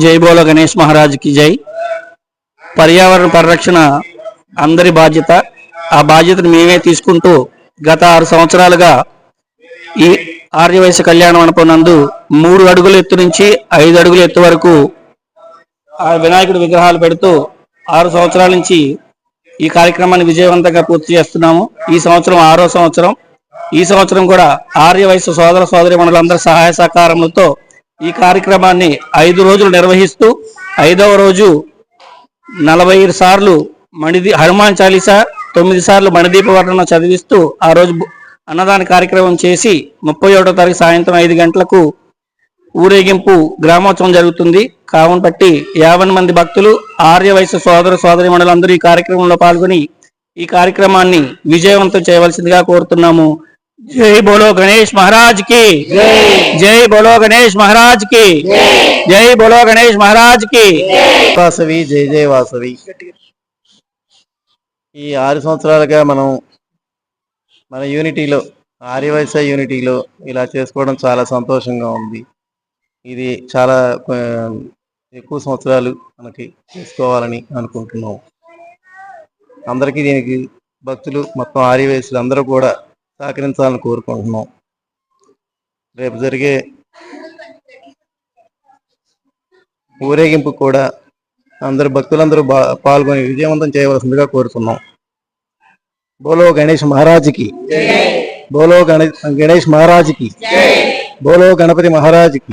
జై బోల గణేష్ మహారాజ్కి జై. పర్యావరణ పరిరక్షణ అందరి బాధ్యత. ఆ బాధ్యతను మేమే తీసుకుంటూ గత ఆరు సంవత్సరాలుగా ఈ ఆర్యవయస కళ్యాణ మండపం నందు మూడు అడుగుల ఎత్తు నుంచి ఐదు అడుగుల ఎత్తు వరకు ఆ వినాయకుడి విగ్రహాలు పెడుతూ ఆరు సంవత్సరాల నుంచి ఈ కార్యక్రమాన్ని విజయవంతంగా పూర్తి చేస్తున్నాము. ఈ సంవత్సరం ఆరో సంవత్సరం. ఈ సంవత్సరం కూడా ఆర్య సోదర సోదరి మనులందరి సహాయ సహకారములతో ఈ కార్యక్రమాన్ని ఐదు రోజులు నిర్వహిస్తూ ఐదవ రోజు నలభై ఐదు సార్లు మణిది హనుమాన్ చాలీసా తొమ్మిది సార్లు మణిదీప వర్ణన చదివిస్తూ ఆ రోజు అన్నదాన కార్యక్రమం చేసి ముప్పై ఒకటో తారీఖు సాయంత్రం ఐదు గంటలకు ఊరేగింపు గ్రామోత్సవం జరుగుతుంది. కావున బట్టి యాభై మంది భక్తులు ఆర్య వయసు సోదర సోదరి మండలందరూ ఈ కార్యక్రమంలో పాల్గొని ఈ కార్యక్రమాన్ని విజయవంతం చేయవలసిందిగా కోరుతున్నాము. జై బోలో గణేష్ మహారాజ్కి జై బోలో గణేష్ మహారాజ్కి జై బోలో గణేష్ మహారాజ్కి వాసవి జై జై వాసవి. ఈ ఆరు సంవత్సరాలుగా మనం మన యూనిటీలో ఆర్యవైశ్య యూనిటీలో ఇలా చేసుకోవడం చాలా సంతోషంగా ఉంది. ఇది చాలా ఎక్కువ సంవత్సరాలు మనకి చేసుకోవాలని అనుకుంటున్నాం. అందరికీ దీనికి భక్తులు మొత్తం ఆర్యవైశ్యులు అందరూ కూడా సహకరించాలని కోరుకుంటున్నాం. రేపు జరిగే ఊరేగింపు కూడా అందరు భక్తులందరూ పాల్గొని విజయవంతం చేయవలసిందిగా కోరుతున్నాం. బోలో గణేష్ మహారాజ్కి బోలో గణేష్ గణేష్ మహారాజ్కి బోలో గణపతి మహారాజ్కి